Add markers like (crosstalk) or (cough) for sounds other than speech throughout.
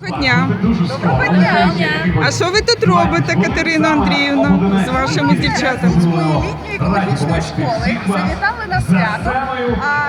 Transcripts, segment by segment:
Доброго дня. Доброго дня. А що ви тут робите, Катерина Андріївна, з вашими дівчатами? Дітьми літньої екологічної школи завітали на свято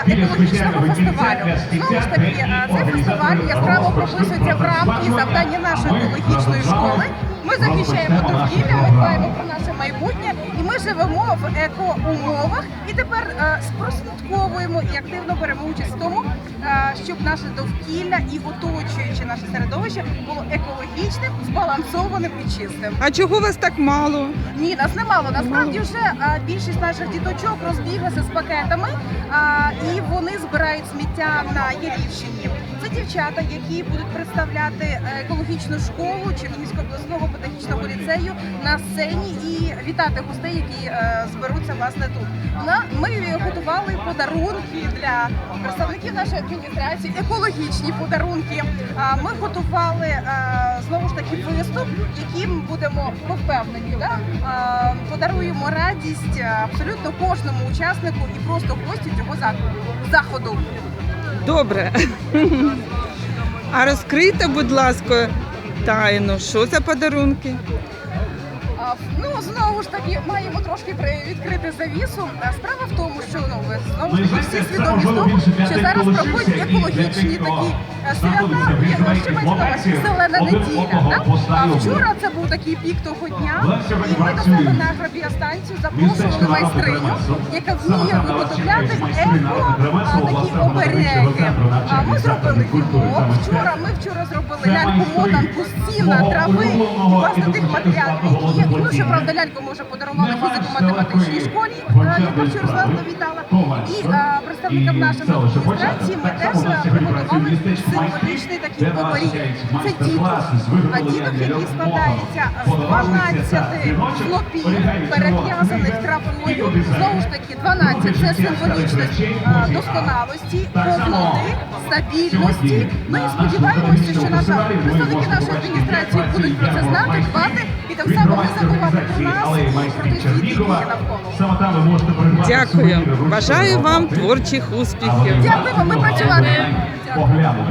екологічного фестивалю. Знову ж таки, цей фестиваль яскраво прописується в рамки завдання нашої екологічної школи. Ми захищаємо довкілля, ми дбаємо про наше майбутнє, і ми живемо в екоумовах. І тепер е, спрослідковуємо і активно беремо участь в тому, е, щоб наше довкілля і оточуюче наше середовище було екологічним, збалансованим і чистим. А чого вас так мало? Ні, нас немало. Насправді вже а, більшість наших діточок розбіглися з пакетами, а, і вони збирають сміття на Ярівщині. Це дівчата, які будуть представляти е, екологічну школу Чернігівського обласного педагогічного ліцею на сцені і вітати гостей, які е, зберуться власне тут. На ми готували подарунки для представників нашої адміністрації, екологічні подарунки. Ми готували е, знову ж таки виступ, яким будемо впевнені, да? подаруємо радість е, абсолютно кожному учаснику і просто гості цього заходу. Добре. (laughs) А розкрийте, будь ласка, тайну, що за подарунки? А, Ну знову ж таки маємо трошки відкрити завісу. Справа в тому, що ну ж таки всі свідомі того, що зараз проходять екологічні такі е, свята. Ну, мається зелена неділя. А вчора це був такий пік того дня, і ми до себе на агробіостанцію запрошували майстриню, яка вміє виготовляти еко такі обереги. А ми зробили вінок. Вчора ми вчора зробили ляльку мотанку з сіна, трави і власне тих матеріалів, які є. І ми ще правда ляльку ми вже подарували фізико-математичній школі, яка вчора з нас завітала. І представникам нашої адміністрації ми теж приготували символічний такий оберіг. Це діток, а діток, які складаються з 12 хлопів, перев'язаних травою. Знову ж таки, 12 – це символічність досконалості, повноти, стабільності. Ну і сподіваємося, що наша представники нашої адміністрації будуть про це знати, дбати ті світ, які є навколо. Дякую. Бажаю вам творчих успіхів. Дякуємо, ми. Поглянемо.